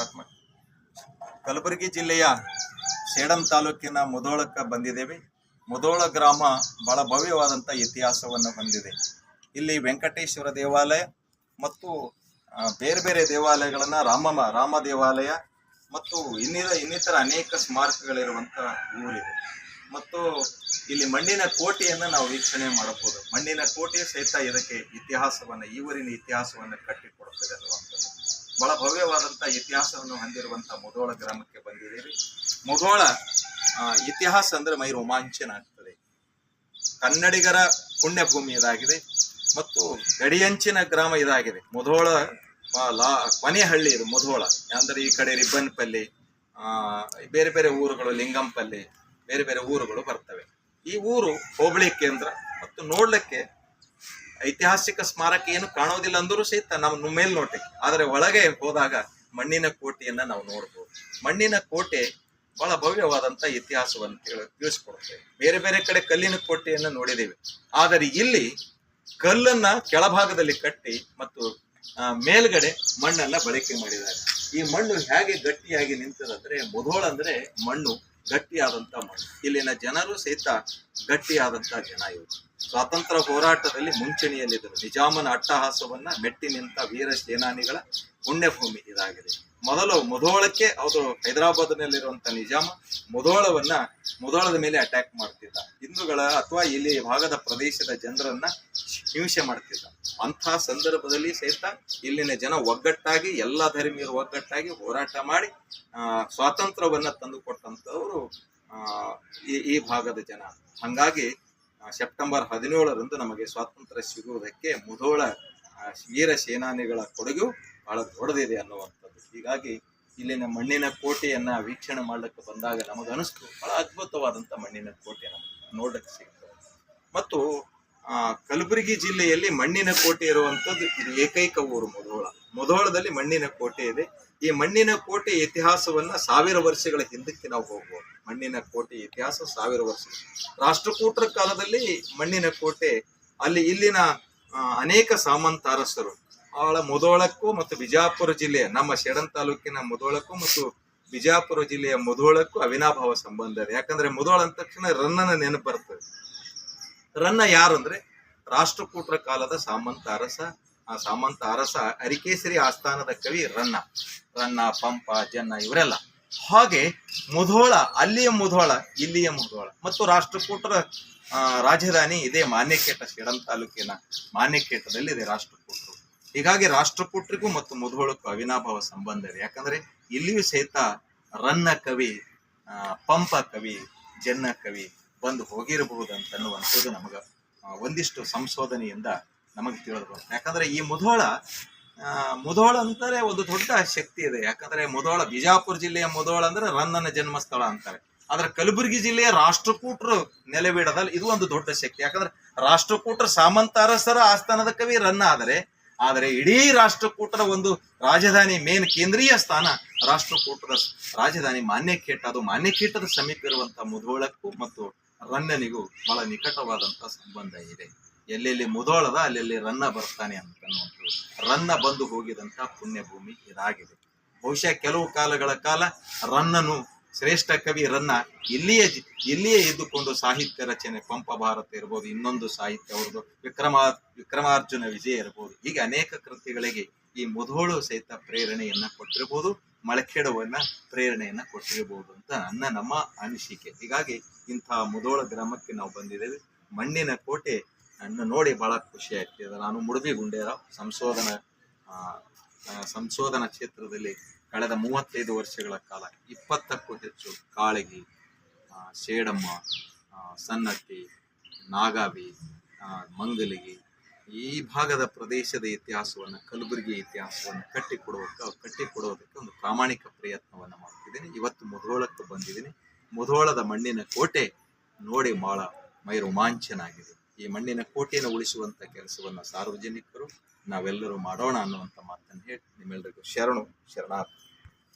Start Kalaburagi ಜಿಲ್ಲೆಯ ಸೇಡಂ ತಾಲೂಕಿನ ಮುದೋಳಕ್ಕೆ ಬಂದಿದ್ದೇವೆ. ಮುದೋಳ ಗ್ರಾಮ ಬಹಳ ಭವ್ಯವಾದಂಥ ಇತಿಹಾಸವನ್ನು ಹೊಂದಿದೆ. ಇಲ್ಲಿ ವೆಂಕಟೇಶ್ವರ ದೇವಾಲಯ ಮತ್ತು ಬೇರೆ ಬೇರೆ ದೇವಾಲಯಗಳನ್ನು ರಾಮ ರಾಮ ದೇವಾಲಯ ಮತ್ತು ಇನ್ನಿತರ ಇನ್ನಿತರ ಅನೇಕ ಸ್ಮಾರಕಗಳಿರುವಂಥ ಊರಿದೆ. ಮತ್ತು ಇಲ್ಲಿ ಮಣ್ಣಿನ ಕೋಟೆಯನ್ನು ನಾವು ವೀಕ್ಷಣೆ ಮಾಡಬಹುದು. ಮಣ್ಣಿನ ಕೋಟೆ ಸಹಿತ ಇದಕ್ಕೆ ಇತಿಹಾಸವನ್ನು, ಈ ಊರಿನ ಇತಿಹಾಸವನ್ನು ಕಟ್ಟಿಕೊಡುತ್ತದೆ ಬಹಳ ಭವ್ಯವಾದಂಥ ಇತಿಹಾಸವನ್ನು ಹೊಂದಿರುವಂಥ ಮುಧೋಳ ಗ್ರಾಮಕ್ಕೆ ಬಂದಿದ್ದೀರಿ. ಮುಧೋಳ ಇತಿಹಾಸ ಅಂದ್ರೆ ಮೈ ರೋಮಾಂಚನ ಆಗ್ತದೆ ಕನ್ನಡಿಗರ ಪುಣ್ಯಭೂಮಿ ಇದಾಗಿದೆ ಮತ್ತು ಗಡಿಯಂಚಿನ ಗ್ರಾಮ ಇದಾಗಿದೆ. ಮುಧೋಳ ಲಾ ಕೊನೆ ಹಳ್ಳಿ ಇದು ಮುಧೋಳ. ಅಂದ್ರೆ ಈ ಕಡೆ ರಿಬ್ಬನ್ಪಲ್ಲಿ ಬೇರೆ ಬೇರೆ ಊರುಗಳು, ಲಿಂಗಂಪಲ್ಲಿ, ಬೇರೆ ಬೇರೆ ಊರುಗಳು ಬರ್ತವೆ. ಈ ಊರು ಹೋಬಳಿ ಕೇಂದ್ರ ಮತ್ತು ನೋಡ್ಲಿಕ್ಕೆ ಐತಿಹಾಸಿಕ ಸ್ಮಾರಕ ಏನು ಕಾಣೋದಿಲ್ಲ ಅಂದರೂ ಸಹಿತ ನಮ್ಮ ಮೇಲ್ನೋಟಕ್ಕೆ ಆದರೆ ಒಳಗೆ ಹೋದಾಗ ಮಣ್ಣಿನ ಕೋಟೆಯನ್ನ ನಾವು ನೋಡ್ಬೋದು. ಮಣ್ಣಿನ ಕೋಟೆ ಬಹಳ ಭವ್ಯವಾದಂತ ಇತಿಹಾಸವನ್ನು ಹೇಳಿ ತಿಳಿಸ್ಕೊಡುತ್ತೆ. ಬೇರೆ ಬೇರೆ ಕಡೆ ಕಲ್ಲಿನ ಕೋಟೆಯನ್ನ ನೋಡಿದ್ದೇವೆ. ಆದರೆ ಇಲ್ಲಿ ಕಲ್ಲನ್ನ ಕೆಳಭಾಗದಲ್ಲಿ ಕಟ್ಟಿ ಮತ್ತು ಮೇಲ್ಗಡೆ ಮಣ್ಣನ್ನ ಬಳಕೆ ಮಾಡಿದ್ದಾರೆ. ಈ ಮಣ್ಣು ಹೇಗೆ ಗಟ್ಟಿಯಾಗಿ ನಿಂತದಂದ್ರೆ ಮುಧೋಳ ಅಂದ್ರೆ ಮಣ್ಣು. ಗಟ್ಟಿಯಾದಂತ ಮಣ್ಣು ಇಲ್ಲಿನ ಜನರು ಸಹಿತ ಗಟ್ಟಿಯಾದಂಥ ಜನ ಇವರು. ಸ್ವಾತಂತ್ರ್ಯ ಹೋರಾಟದಲ್ಲಿ ಮುಂಚೂಣಿಯಲ್ಲಿದ್ದರು. ನಿಜಾಮನ ಅಟ್ಟಹಾಸವನ್ನ ಮೆಟ್ಟಿ ನಿಂತ ವೀರ ಸೇನಾನಿಗಳ ಪುಣ್ಯಭೂಮಿ ಇದಾಗಿದೆ. ಮೊದಲು ಮುಧೋಳಕ್ಕೆ ಅವರು ಹೈದರಾಬಾದ್ನಲ್ಲಿರುವಂತ ನಿಜಾಮ, ಮುಧೋಳವನ್ನ ಮುಧೋಳದ ಮೇಲೆ ಅಟ್ಯಾಕ್ ಮಾಡ್ತಿದ್ದ. ಹಿಂದೂಗಳ ಅಥವಾ ಇಲ್ಲಿ ಭಾಗದ ಪ್ರದೇಶದ ಜನರನ್ನ ಹಿಂಸೆ ಮಾಡ್ತಿದ್ದ. ಅಂತಹ ಸಂದರ್ಭದಲ್ಲಿ ಸಹಿತ ಇಲ್ಲಿನ ಜನ ಒಗ್ಗಟ್ಟಾಗಿ ಎಲ್ಲ ಧರ್ಮೀಯರು ಒಗ್ಗಟ್ಟಾಗಿ ಹೋರಾಟ ಮಾಡಿ ಸ್ವಾತಂತ್ರ್ಯವನ್ನು ಆ, ಈ ಭಾಗದ ಜನ. ಹಂಗಾಗಿ ಸೆಪ್ಟೆಂಬರ್ ಹದಿನೇಳರಂದು ನಮಗೆ ಸ್ವಾತಂತ್ರ್ಯ ಸಿಗುವುದಕ್ಕೆ ಮುಧೋಳ ವೀರ ಸೇನಾನಿಗಳ ಕೊಡುಗೆ ಬಹಳ ದೊಡ್ಡದಿದೆ ಅನ್ನುವಂಥದ್ದು. ಹೀಗಾಗಿ ಇಲ್ಲಿನ ಮಣ್ಣಿನ ಕೋಟೆಯನ್ನ ವೀಕ್ಷಣೆ ಮಾಡಲಿಕ್ಕೆ ಬಂದಾಗ ನಮಗೆ ಅನಿಸ್ತು ಬಹಳ ಅದ್ಭುತವಾದಂಥ ಮಣ್ಣಿನ ಕೋಟೆ ನಮಗೆ ನೋಡಕ್ಕೆ ಸಿಗ್ತದೆ. ಮತ್ತು ಕಲಬುರಗಿ ಜಿಲ್ಲೆಯಲ್ಲಿ ಮಣ್ಣಿನ ಕೋಟೆ ಇರುವಂತದ್ದು ಇದು ಏಕೈಕ ಊರು ಮುಧೋಳ ಮುಧೋಳದಲ್ಲಿ ಮಣ್ಣಿನ ಕೋಟೆ ಇದೆ. ಈ ಮಣ್ಣಿನ ಕೋಟೆ ಇತಿಹಾಸವನ್ನ ಸಾವಿರ ವರ್ಷಗಳ ಹಿಂದಕ್ಕೆ ನಾವು ಹೋಗ್ಬೋದು. ಮಣ್ಣಿನ ಕೋಟೆ ಇತಿಹಾಸ ಸಾವಿರ ವರ್ಷ. ರಾಷ್ಟ್ರಕೂಟರ ಕಾಲದಲ್ಲಿ ಮಣ್ಣಿನ ಕೋಟೆ, ಅಲ್ಲಿ ಇಲ್ಲಿನ ಅನೇಕ ಸಾಮಂತ ಅರಸರು ಅವಳ ಮುಧೋಳಕ್ಕೂ ಮತ್ತು ಬಿಜಾಪುರ ಜಿಲ್ಲೆಯ, ನಮ್ಮ ಶೆಡನ್ ತಾಲೂಕಿನ ಮುಧೋಳಕ್ಕೂ ಮತ್ತು ಬಿಜಾಪುರ ಜಿಲ್ಲೆಯ ಮುಧೋಳಕ್ಕೂ ಅವಿನಾಭಾವ ಸಂಬಂಧ ಇದೆ. ಯಾಕಂದ್ರೆ ಮುಧೋಳ ಅಂದ ತಕ್ಷಣ ರನ್ನನ ನೆನಪು ಬರ್ತದೆ. ರನ್ನ ಯಾರು ಅಂದ್ರೆ ರಾಷ್ಟ್ರಕೂಟರ ಕಾಲದ ಸಾಮಂತ ಅರಸ, ಆ ಸಾಮಂತ ಅರಸ ಅರಿಕೇಸರಿ ಆಸ್ಥಾನದ ಕವಿ ರನ್ನ. ರನ್ನ, ಪಂಪ, ಜನ್ನ ಇವರೆಲ್ಲ. ಹಾಗೆ ಮುಧೋಳ, ಅಲ್ಲಿಯ ಮುಧೋಳ, ಇಲ್ಲಿಯ ಮುಧೋಳ. ಮತ್ತು ರಾಷ್ಟ್ರಕೂಟರ ರಾಜಧಾನಿ ಇದೇ ಮಾನ್ಯಕೇಟ ಶಿಡಂ ತಾಲೂಕಿನ ಮಾನ್ಯಕೇಟದಲ್ಲಿ ಇದೆ ರಾಷ್ಟ್ರಕೂಟರು. ಹೀಗಾಗಿ ರಾಷ್ಟ್ರಕೂಟರಿಗೂ ಮತ್ತು ಮುಧೋಳಕ್ಕೂ ಅವಿನಾಭಾವ ಸಂಬಂಧ ಇದೆ. ಯಾಕಂದ್ರೆ ಇಲ್ಲಿಯೂ ಸಹಿತ ರನ್ನ ಕವಿ ಪಂಪ ಕವಿ, ಜನ್ನ ಕವಿ ಬಂದು ಹೋಗಿರಬಹುದು ಅಂತ ನಮಗೆ ಒಂದಿಷ್ಟು ಸಂಶೋಧನೆಯಿಂದ ನಮಗೆ ತಿಳಿದು ಯಾಕಂದ್ರೆ ಈ ಮುಧೋಳ ಮುಧೋಳ ಅಂತಾರೆ ಒಂದು ದೊಡ್ಡ ಶಕ್ತಿ ಇದೆ. ಯಾಕಂದ್ರೆ ಮುಧೋಳ, ಬಿಜಾಪುರ ಜಿಲ್ಲೆಯ ಮುಧೋಳ ಅಂದ್ರೆ ರನ್ನನ ಜನ್ಮಸ್ಥಳ ಅಂತಾರೆ. ಆದ್ರೆ ಕಲಬುರಗಿ ಜಿಲ್ಲೆಯ ರಾಷ್ಟ್ರಕೂಟರು ನೆಲೆಬೀಡದಲ್ಲಿ ಇದು ಒಂದು ದೊಡ್ಡ ಶಕ್ತಿ. ಯಾಕಂದ್ರೆ ರಾಷ್ಟ್ರಕೂಟರ ಸಾಮಂತಾರಸರ ಆಸ್ಥಾನದ ಕವಿ ರನ್ನ ಆದರೆ ಆದರೆ ಇಡೀ ರಾಷ್ಟ್ರಕೂಟರ ಒಂದು ರಾಜಧಾನಿ ಮೇನ್ ಕೇಂದ್ರೀಯ ಸ್ಥಾನ ರಾಷ್ಟ್ರಕೂಟರ ರಾಜಧಾನಿ ಮಾನ್ಯಕೇಟ ಅದು ಮಾನ್ಯಕೇಟದ ಸಮೀಪ ಇರುವಂತಹ ಮುಧೋಳಕ್ಕೂ ಮತ್ತು ರನ್ನನಿಗೂ ಬಹಳ ನಿಕಟವಾದಂತ ಸಂಬಂಧ ಇದೆ. ಎಲ್ಲೆಲ್ಲಿ ಮುದೋಳದ ಅಲ್ಲೆಲ್ಲಿ ರನ್ನ ಬರ್ತಾನೆ ಅಂತ ಅನ್ನುವಂಥದ್ದು. ರನ್ನ ಬಂದು ಹೋಗಿದಂತ ಪುಣ್ಯಭೂಮಿ ಇದಾಗಿದೆ. ಬಹುಶಃ ಕೆಲವು ಕಾಲಗಳ ಕಾಲ ರನ್ನನು ಶ್ರೇಷ್ಠ ಕವಿ ರನ್ನ ಇಲ್ಲಿಯೇ ಇಲ್ಲಿಯೇ ಇದ್ದುಕೊಂಡು ಸಾಹಿತ್ಯ ರಚನೆ, ಪಂಪ ಭಾರತ ಇರ್ಬೋದು, ಇನ್ನೊಂದು ಸಾಹಿತ್ಯ ಅವ್ರದ್ದು ವಿಕ್ರಮ, ವಿಕ್ರಮಾರ್ಜುನ ವಿಜಯ ಇರ್ಬೋದು, ಹೀಗೆ ಅನೇಕ ಕೃತಿಗಳಿಗೆ ಈ ಮುಧೋಳು ಸಹಿತ ಪ್ರೇರಣೆಯನ್ನ ಕೊಟ್ಟಿರಬಹುದು ಮಳಖೇಡವನ್ನ ಪ್ರೇರಣೆಯನ್ನ ಕೊಟ್ಟಿರಬಹುದು ಅಂತ ನನ್ನ ನಮ್ಮ ಅನಿಸಿಕೆ. ಹೀಗಾಗಿ ಇಂತಹ ಮುಧೋಳ ಗ್ರಾಮಕ್ಕೆ ನಾವು ಬಂದಿದ್ದೇವೆ. ಮಣ್ಣಿನ ಕೋಟೆ ನನ್ನ ನೋಡಿ ಬಹಳ ಖುಷಿ ಆಗ್ತಿದೆ. ನಾನು ಮುಡುಬಿ ಗುಂಡೇರಾವ್ ಸಂಶೋಧನಾ ಸಂಶೋಧನಾ ಕ್ಷೇತ್ರದಲ್ಲಿ ಕಳೆದ ಮೂವತ್ತೈದು ವರ್ಷಗಳ ಕಾಲ ಇಪ್ಪತ್ತಕ್ಕೂ ಹೆಚ್ಚು ಕಾಳಗಿ ಶೇಡಮ್ಮ ಸನ್ನಟ್ಟಿ, ನಾಗಾವಿ ಮಂಗಲಿಗಿ ಈ ಭಾಗದ ಪ್ರದೇಶದ ಇತಿಹಾಸವನ್ನು, ಕಲಬುರಗಿ ಇತಿಹಾಸವನ್ನು ಕಟ್ಟಿಕೊಡುವಕ್ಕೆ ಕಟ್ಟಿಕೊಡೋದಕ್ಕೆ ಒಂದು ಪ್ರಾಮಾಣಿಕ ಪ್ರಯತ್ನವನ್ನು ಮಾಡ್ತಿದ್ದೀನಿ. ಇವತ್ತು ಮುಧೋಳಕ್ಕೆ ಬಂದಿದ್ದೀನಿ. ಮುಧೋಳದ ಮಣ್ಣಿನ ಕೋಟೆ ನೋಡಿ ಬಹಳ ಮೈ ರೋಮಾಂಚನ ಆಗಿದೆ ಈ ಮಣ್ಣಿನ ಕೋಟೆಯನ್ನು ಉಳಿಸುವಂತ ಕೆಲಸವನ್ನ ಸಾರ್ವಜನಿಕರು, ನಾವೆಲ್ಲರೂ ಮಾಡೋಣ ಅನ್ನುವಂಥ ಮಾತನ್ನು ಹೇಳಿ ನಿಮ್ಮೆಲ್ಲರಿಗೂ ಶರಣು, ಶರಣಾರ್ಥಿ.